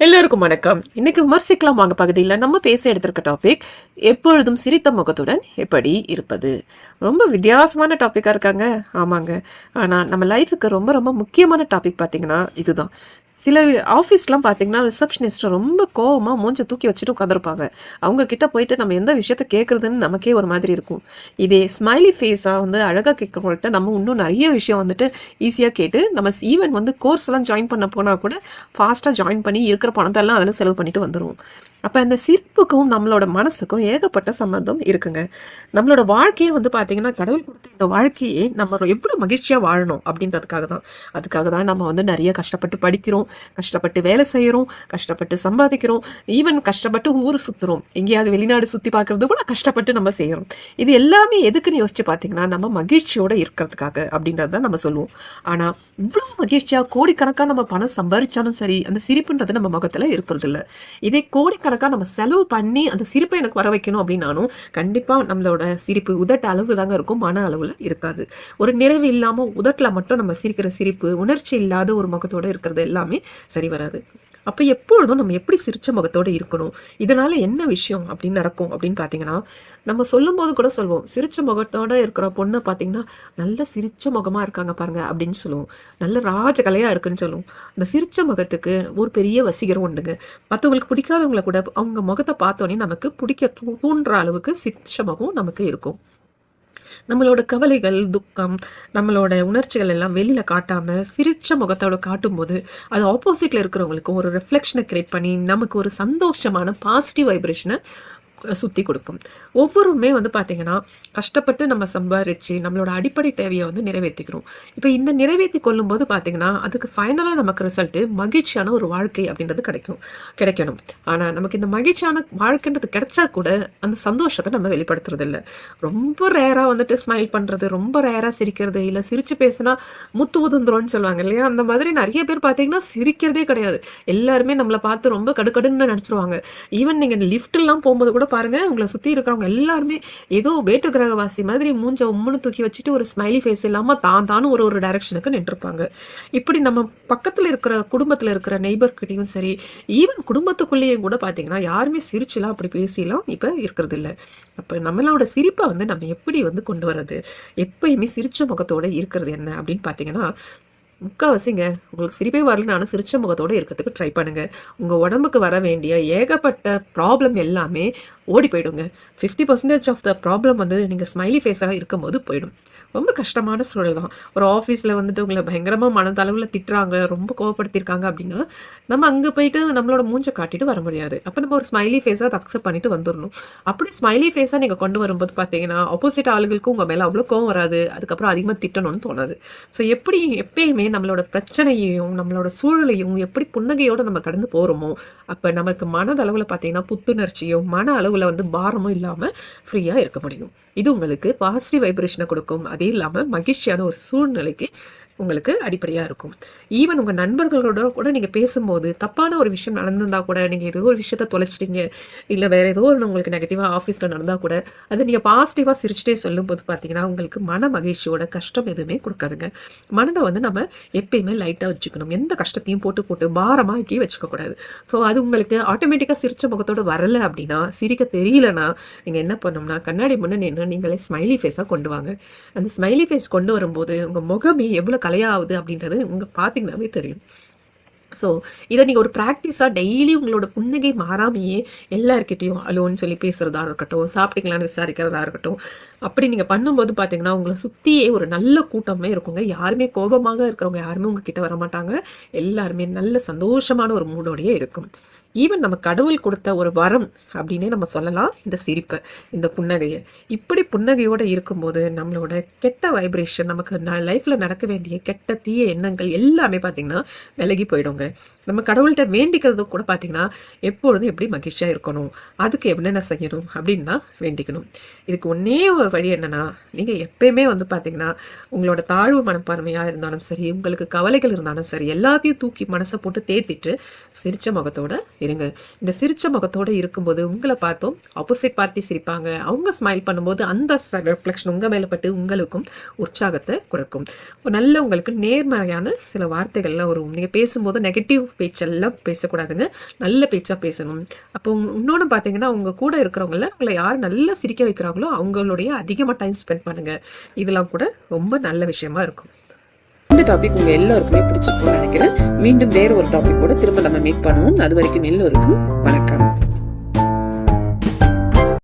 எல்லோருக்கும் வணக்கம். இன்னைக்கு விமர்சிக்கலாம் வாங்க பகுதியில் நம்ம பேச எடுத்திருக்க டாபிக் எப்பொழுதும் சிரித்த முகத்துடன் எப்படி இருப்பது? ரொம்ப வித்தியாசமான டாப்பிக்காக இருக்காங்க. ஆமாங்க. ஆனால் நம்ம லைஃபுக்கு ரொம்ப ரொம்ப முக்கியமான டாபிக் பார்த்தீங்கன்னா இதுதான். சில ஆஃபீஸ்லாம் பார்த்தீங்கன்னா ரிசப்ஷனிஸ்ட் ரொம்ப கோவமாக மூஞ்சை தூக்கி வச்சுட்டு உட்காந்துருப்பாங்க அவங்க கிட்ட போயிட்டு நம்ம எந்த விஷயத்த கேட்குறதுன்னு நமக்கே ஒரு மாதிரி இருக்கும். இதே ஸ்மைலி ஃபேஸாக வந்து அழகாக கேட்குறவங்கள்ட்ட நம்ம இன்னும் நிறைய விஷயம் வந்துட்டு ஈஸியாக கேட்டு நம்ம ஈவன் வந்து கோர்ஸ் எல்லாம் ஜாயின் பண்ண போனால் கூட ஃபாஸ்ட்டாக ஜாயின் பண்ணி இருக்கிற பணத்தெல்லாம் அதில் செலவு பண்ணிட்டு வந்துடுவோம் அப்போ அந்த சிரிப்புக்கும் நம்மளோட மனசுக்கும் ஏகப்பட்ட சம்மந்தம் இருக்குங்க. நம்மளோட வாழ்க்கையை வந்து பார்த்தீங்கன்னா கடவுள் கொடுத்த இந்த வாழ்க்கையை நம்ம எவ்வளோ மகிழ்ச்சியாக வாழணும் அப்படின்றதுக்காக தான். அதுக்காக தான் நம்ம வந்து நிறைய கஷ்டப்பட்டு படிக்கிறோம் கஷ்டப்பட்டு வேலை செய்கிறோம் கஷ்டப்பட்டு சம்பாதிக்கிறோம் ஈவன் கஷ்டப்பட்டு ஊர் சுற்றுறோம் எங்கேயாவது வெளிநாடு சுற்றி பார்க்குறது கூட கஷ்டப்பட்டு நம்ம செய்கிறோம் இது எல்லாமே எதுக்குன்னு யோசிச்சு பார்த்தீங்கன்னா நம்ம மகிழ்ச்சியோட இருக்கிறதுக்காக அப்படின்றது தான் நம்ம சொல்லுவோம். ஆனால் இவ்வளோ மகிழ்ச்சியாக கோடிக்கணக்காக நம்ம பணம் சம்பாதிச்சாலும் சரி அந்த சிரிப்புன்றது நம்ம முகத்தில் இருக்கிறது இல்லை இதே கோடிக்கணக்காக நம்ம செலவு பண்ணி அந்த சிரிப்பை எனக்கு வர வைக்கணும் அப்படின்னாலும் கண்டிப்பாக நம்மளோட சிரிப்பு உதட்ட அளவு தாங்க இருக்கும் மன அளவில் இருக்காது. ஒரு நிறைவு இல்லாமல் உதட்டில் மட்டும் நம்ம சிரிக்கிற சிரிப்பு உணர்ச்சி இல்லாத ஒரு முகத்தோடு இருக்கிறது எல்லாமே சரி வராது. அப்போ எப்பொழுதும் நம்ம எப்படி சிரிச்ச முகத்தோடு இருக்கணும்? இதனால என்ன விஷயம் அப்படின்னு நடக்கும் அப்படின்னு பார்த்தீங்கன்னா நம்ம சொல்லும்போது கூட சொல்லுவோம் சிரிச்ச முகத்தோட இருக்கிற பொண்ணை பார்த்தீங்கன்னா நல்ல சிரிச்ச முகமாக இருக்காங்க பாருங்க அப்படின்னு சொல்லுவோம். நல்ல ராஜகலையாக இருக்குன்னு சொல்லுவோம். அந்த சிரிச்ச முகத்துக்கு ஒரு பெரிய வசீகரம் உண்டுங்க. மற்றவங்களுக்கு பிடிக்காதவங்களை கூட அவங்க முகத்தை பார்த்தோன்னே நமக்கு பிடிக்க தூண்டுற அளவுக்கு சிரிச்ச முகம் நமக்கு இருக்கும். நம்மளோட கவலைகள் துக்கம் நம்மளோட உணர்ச்சிகள் எல்லாம் வெளியில் காட்டாம சிரிச்ச முகத்தோட காட்டும்போது அது ஆப்போசிட்ல இருக்கிறவங்களுக்கும் ஒரு ரிஃப்ளெக்ஷனை கிரியேட் பண்ணி நமக்கு ஒரு சந்தோஷமான பாசிட்டிவ் வைப்ரேஷனை சுற்றி கொடுக்கும். ஒவ்வொருமே வந்து பார்த்திங்கன்னா கஷ்டப்பட்டு நம்ம சம்பாரித்து நம்மளோட அடிப்படை தேவையை வந்து நிறைவேற்றிக்கிறோம் இப்போ இந்த நிறைவேற்றி கொள்ளும்போது பார்த்தீங்கன்னா அதுக்கு ஃபைனலாக நமக்கு ரிசல்ட்டு மகிழ்ச்சியான ஒரு வாழ்க்கை அப்படின்றது கிடைக்கும் கிடைக்கணும். ஆனால் நமக்கு இந்த மகிழ்ச்சியான வாழ்க்கைன்றது கிடைச்சா கூட அந்த சந்தோஷத்தை நம்ம வெளிப்படுத்துறது இல்லை. ரொம்ப ரேராக வந்துட்டு ஸ்மைல் பண்ணுறது ரொம்ப ரேராக சிரிக்கிறது இல்லை சிரித்து பேசினா முத்து உதுந்துரும்னு சொல்லுவாங்க இல்லையா? அந்த மாதிரி நிறைய பேர் பார்த்தீங்கன்னா சிரிக்கிறதே கிடையாது. எல்லாருமே நம்மளை பார்த்து ரொம்ப கடுக்கடுன்னு நினச்சிருவாங்க ஈவன் நீங்கள் லிஃப்ட்லாம் போகும்போது கூட பாருங்க உங்களை சுற்றி இருக்கிறவங்க எல்லாருமே ஏதோ வேற்று கிரகவாசி மாதிரி மூஞ்ச உம்முன்னு தூக்கி வச்சுட்டு ஒரு ஸ்மைலி ஃபேஸ் இல்லாமல் தான் தானும் ஒரு ஒரு டைரக்ஷனுக்கு நின்றுருப்பாங்க. இப்படி நம்ம பக்கத்தில் இருக்கிற குடும்பத்தில் இருக்கிற நெய்பர்கிட்டையும் சரி ஈவன் குடும்பத்துக்குள்ளேயும் கூட பார்த்தீங்கன்னா யாருமே சிரிச்சுலாம் அப்படி பேசிலாம் இப்போ இருக்கிறது இல்லை அப்போ நம்மளோட சிரிப்பை வந்து நம்ம எப்படி வந்து கொண்டு வர்றது? எப்பயுமே சிரிச்ச முகத்தோட இருக்கிறது என்ன அப்படின்னு பார்த்தீங்கன்னா முக்கால்வாசிங்க உங்களுக்கு சிரிப்பே வரலனாலும் சிரிச்ச முகத்தோடு இருக்கிறதுக்கு ட்ரை பண்ணுங்கள் உங்கள் உடம்புக்கு வர வேண்டிய ஏகப்பட்ட ப்ராப்ளம் எல்லாமே ஓடி போயிடுங்க. Fifty percentage of the problem வந்து நீங்கள் ஸ்மைலி ஃபேஸாக இருக்கும்போது போயிடும். ரொம்ப கஷ்டமான சூழல் தான். ஒரு ஆஃபீஸில் வந்துட்டு உங்களை பயங்கரமாக மனதளவில் திட்டுறாங்க ரொம்ப கோவப்படுத்தியிருக்காங்க அப்படின்னா நம்ம அங்கே போயிட்டு நம்மளோட மூஞ்சை காட்டிட்டு வர முடியாது. அப்போ நம்ம ஒரு ஸ்மைலி ஃபேஸாக அதை அக்செப்ட் பண்ணிட்டு வந்துடணும் அப்படி ஸ்மைலி ஃபேஸாக நீங்கள் கொண்டு வரும்போது பார்த்தீங்கன்னா ஆப்போசிட் ஆளுகளுக்கும் உங்கள் மேலே அவ்வளோ கோவம் வராது. அதுக்கப்புறம் அதிகமாக திட்டணும்னு தோணாது. ஸோ எப்படி எப்பயுமே நம்மளோட பிரச்சனையையும் நம்மளோட சூழலையும் எப்படி புன்னகையோடு நம்ம கடந்து போகிறோமோ அப்போ நமக்கு மனதளவில் பார்த்தீங்கன்னா புத்துணர்ச்சியும் மன அளவில் வந்து பாரமும் இல்லாமல் ஃப்ரீயாக இருக்க முடியும். இது உங்களுக்கு பாசிட்டிவ் வைப்ரேஷனை கொடுக்கும். அதே இல்லாமல் மகிழ்ச்சியான ஒரு சூழ்நிலைக்கு உங்களுக்கு அடிப்படையாக இருக்கும். ஈவன் உங்கள் நண்பர்களோட கூட நீங்கள் பேசும்போது தப்பான ஒரு விஷயம் நடந்திருந்தால் கூட நீங்கள் ஏதோ ஒரு விஷயத்த தொலைச்சிட்டீங்க இல்லை வேறு ஏதோ ஒன்று உங்களுக்கு நெகட்டிவாக ஆஃபீஸில் நடந்தால் கூட அதை நீங்கள் பாசிட்டிவாக சிரிச்சிட்டே சொல்லும்போது பார்த்தீங்கன்னா உங்களுக்கு மன மகிழ்ச்சியோட கஷ்டம் எதுவுமே கொடுக்காதுங்க. மனதை வந்து நம்ம எப்பயுமே லைட்டாக வச்சுக்கணும். எந்த கஷ்டத்தையும் போட்டு போட்டு பாரமாக்கி வச்சுக்கக்கூடாது ஸோ அது உங்களுக்கு ஆட்டோமேட்டிக்காக சிரிச்ச முகத்தோடு வரல அப்படின்னா சிரிக்க தெரியலனா நீங்கள் என்ன பண்ணோம்னா கண்ணாடி முன்னே நின்று நீங்களே ஸ்மைலி ஃபேஸாக கொண்டு வாங்க. அந்த ஸ்மைலி ஃபேஸ் கொண்டு வரும்போது உங்கள் முகமே எவ்வளோ கலையாகுது அப்படின்றது உங்கள் பார்த்தீங்கன்னாவே தெரியும். ஸோ இதை நீங்கள் ஒரு ப்ராக்டிஸாக டெய்லி உங்களோட புன்னகை மாறாமையே எல்லாருக்கிட்டையும் அலோன்னு சொல்லி பேசுகிறதா இருக்கட்டும் சாப்பிட்டீங்களான்னு விசாரிக்கிறதா இருக்கட்டும் அப்படி நீங்கள் பண்ணும்போது பார்த்தீங்கன்னா உங்களை சுற்றியே ஒரு நல்ல கூட்டமே இருக்குங்க. யாருமே கோபமாக இருக்கிறவங்க யாருமே உங்ககிட்ட வர மாட்டாங்க எல்லாருமே நல்ல சந்தோஷமான ஒரு மூடோடையே இருக்கும். ஈவன் நம்ம கடவுள் கொடுத்த ஒரு வரம் அப்படின்னே நம்ம சொல்லலாம் இந்த சிரிப்பை இந்த புன்னகையை. இப்படி புன்னகையோடு இருக்கும்போது நம்மளோட கெட்ட வைப்ரேஷன் நமக்கு லைஃப்பில் நடக்க வேண்டிய கெட்ட தீய எண்ணங்கள் எல்லாமே பார்த்திங்கன்னா விலகி போயிடுங்க. நம்ம கடவுள்கிட்ட வேண்டிக்கிறது கூட பார்த்திங்கன்னா எப்பொழுதும் எப்படி மகிழ்ச்சியாக இருக்கணும் அதுக்கு என்னென்ன செய்யணும் அப்படின்னா வேண்டிக்கணும். இதுக்கு ஒன்றே ஒரு வழி என்னென்னா நீங்கள் எப்பயுமே வந்து பார்த்திங்கன்னா உங்களோட தாழ்வு மனப்பான்மையாக இருந்தாலும் சரி உங்களுக்கு கவலைகள் இருந்தாலும் சரி எல்லாத்தையும் தூக்கி மனசை போட்டு தேத்திட்டு சிரிச்ச முகத்தோட இருங்கள். இந்த சிரிச்ச முகத்தோடு இருக்கும்போது உங்களை பார்த்தும் ஆப்போசிட் பார்ட்டி சிரிப்பாங்க. அவங்க ஸ்மைல் பண்ணும்போது அந்த ரிஃப்ளெக்ஷன் உங்கள் மேலே பட்டு உங்களுக்கும் உற்சாகத்தை கொடுக்கும். நல்ல உங்களுக்கு நேர்மறையான சில வார்த்தைகள்லாம் வரும் நீங்கள் பேசும்போது நெகட்டிவ் பேச்செல்லாம் பேசக்கூடாதுங்க. நல்ல பேச்சாக பேசணும். அப்போ இன்னொன்று பார்த்தீங்கன்னா உங்கள் கூட இருக்கிறவங்கள உங்களை யார் நல்லா சிரிக்க வைக்கிறாங்களோ அவங்களுடைய அதிகமாக டைம் ஸ்பெண்ட் பண்ணுங்கள் இதெல்லாம் கூட ரொம்ப நல்ல விஷயமா இருக்கும். இந்த டாபிக் உங்கள் எல்லாருக்குமே பிடிச்சிருக்கும்னு நினைக்கிறேன். மீண்டும் வேறு ஒரு டாபிக் கூட திரும்ப நம்ம மீட் பண்ணுவோம். அது வரைக்கும் எல்லோருக்கும் வணக்கம்.